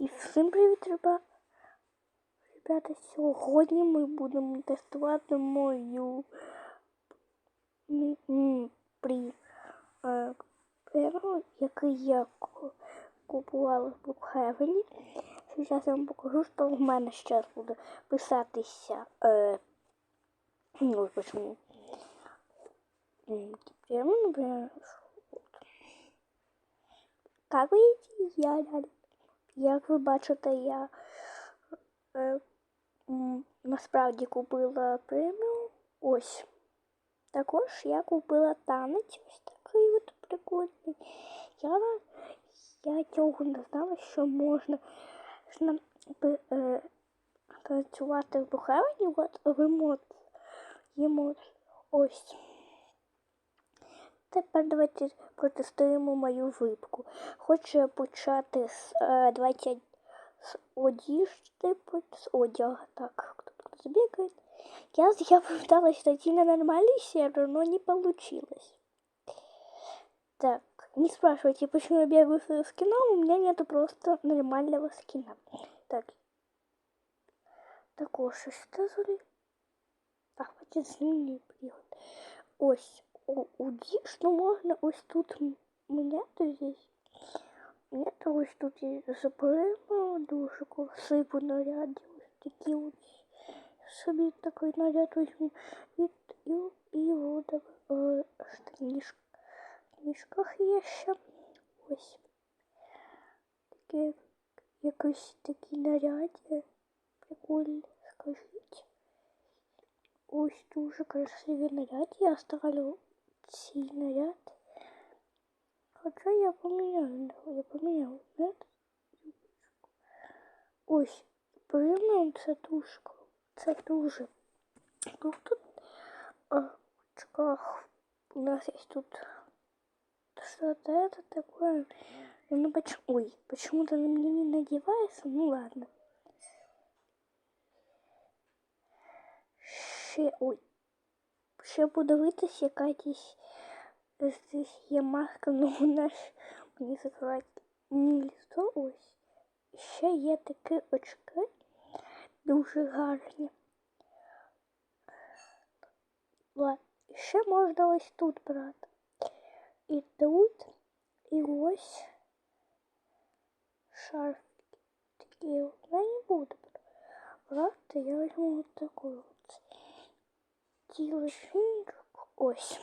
І всім привіт, ребята. Ребята, сьогодні ми будемо тестувати мою при е, який я купувала в Букхевені. Зараз я вам покажу, що в мене зараз буде писатися. Е, ну, почему. Прямо, вот. Как видите, я рядом. Як ви бачите, я е, насправді купила преміум. Ось. Також я купила танець. Ось такий от прикольний. Я, я цього не знала, що можна можна, е, танцювати в Бухевені. От ви можете. Ось. Тепер давайте протестуємо мою випку. Хочу почати з е, 20 з одіжки, з одяга. Так, кто-то забегает. Я, я пыталась найти на нормальный сервер, но не получилось. Так, не спрашивайте, почему я бегаю с скином, у меня нету просто нормального скина. Так. Також що за... А, хочет змінює пригод. Ось, у, у діж, ну можна ось тут м- міняти здесь. Нет, ось тут є запрема, дуже красивий наряд. Ось такі ось. Собі такий наряд візьму. І, і, і от е, штанішк, штанішках є ще. Ось. Таке, якийсь такий наряд. є. Прикольний, скажіть. Ось дуже красивий наряд. Я ставлю цей наряд. Хоча я поміняю, я поміняв, нет? Ось, преміум це тушка. Це дуже. Ну, тут а, в очках у нас есть тут что-то это такое. Ну, почему, ой, почему-то на мне не надевается. Ну, ладно. Ще, ой. Ще подивитися, яка якась здесь є маска, ну вона ж мені закривати не лісто ось. Ще є такі очки дуже гарні. Ладно, ще можна ось тут брати. І тут, і ось шарф. Такі от. Я не буду брати, я візьму от таку от. Тілочинку. Ось.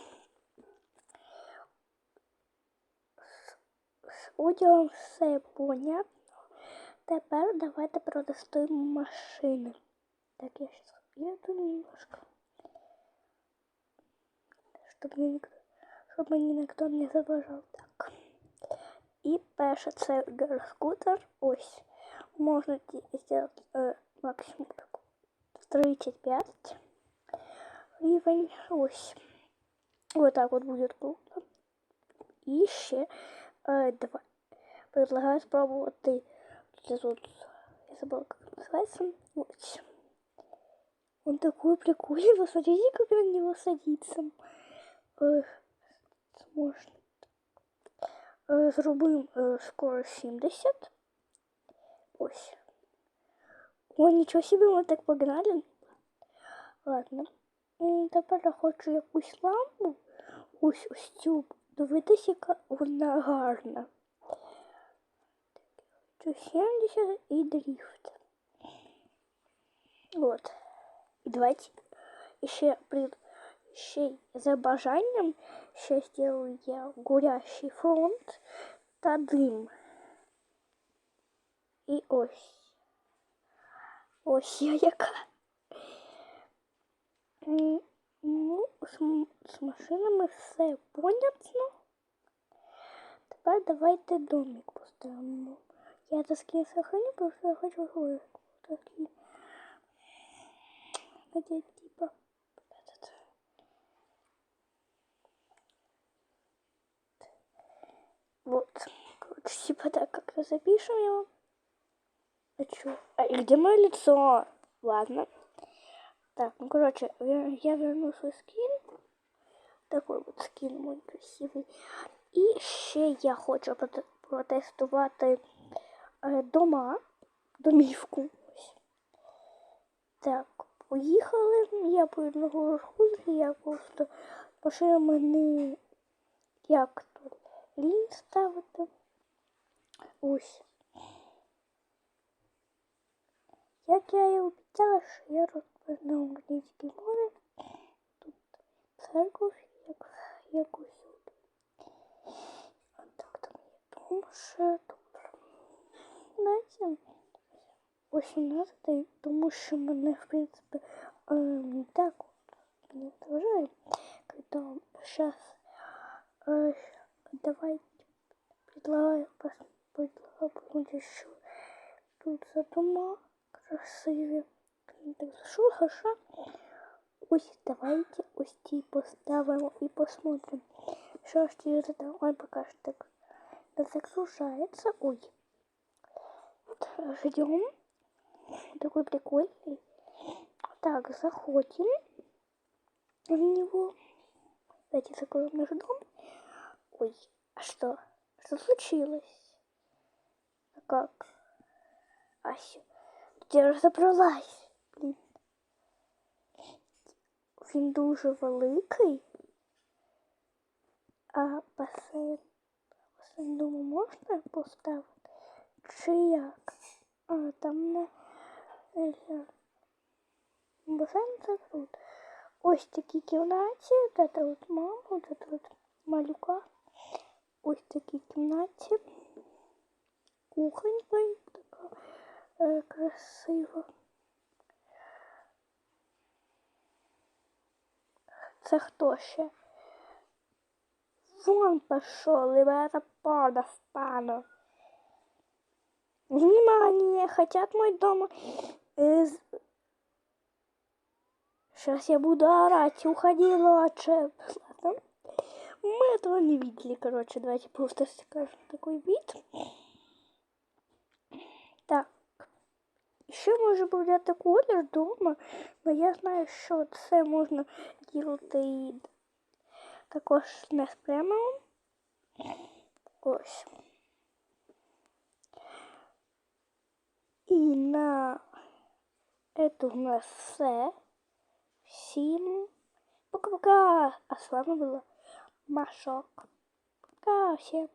З одягом все понятно. Тепер давайте протестуємо машини. Так, я сейчас еду немножко. Щоб мені ніхто, щоб мені ніхто не заважав. Так. І перше це герскутер. Ось. Можна зробити е, максимум так, 35 рівень. Ось. Вот так вот будет круто. І ще е, два. Предлагаю спробувати вот тут. Я забыла, как называется. Вот. Он такой прикольный. Вы смотрите, как на него садится. Э, можно. Э, э, скорость 70. Ось. О, ничего себе, мы так погнали. Ладно. Тепер я хочу якусь лампу. Ось ось цю. Дивитися, яка вона гарна. 170 и дрифт. Вот. И давайте еще при ще за бажанням ще сделаю я горящий фронт та дим. І ось. Ось я яка. Ну, з, машинами все понятно. Тепер давайте домик поставимо. Я это скин сохраню, потому что я хочу говорить. Такие. Надеть типа. Вот. Короче, типа так как-то запишем его. А чё? А и где мое лицо? Ладно. Так, ну короче, я, верну свой скин. Такой вот скин мой красивый. І ще я хочу проте- протестувати е, дома, домівку. Так, поїхали. Я по одного розходжу, я просто машина мене як тут лінь ставити. Ось. Як я і обіцяла, що я розповідаю українське море. Тут церква, як, як усюди. А так там є дом ще тут. Знаєте, 18 тому що мене, в принципі, е, не так от не вважаю. Когда сейчас э, давайте предлагаю пос- предлагаю посмотреть еще тут за дома красиві. Я Так зайшов, хорошо. Ось давайте ось ті поставимо і посмотрим. Що ж через это он покажет так. Да загружается. Ой. Вот, ждем. Такой прикольный. Так, заходим в него. Давайте закроем наш дом. Ой, а что? Что случилось? А как? Ася, Я разобралась. Блін. Він дуже великий. А басейн, басейн думаю, можна поставити? Чи як? А, там не. Басейн це тут. Ось такі кімнаті, де тут мама, де тут малюка. Ось такі кімнаті. Кухонька е, красива. Це хто ще? Вон пошел, ребята, пада впала. Внимание, хотят мой дом из... Сейчас я буду орать, уходи лучше. Мы этого не видели, короче, давайте просто скажем такой вид. Так. Ще може взяти колір вдома, але я знаю, що це можна ділити і також не з преміум. Ось. І на это у нас все. Всім пока-пока. А з вами була Машок. Пока всім.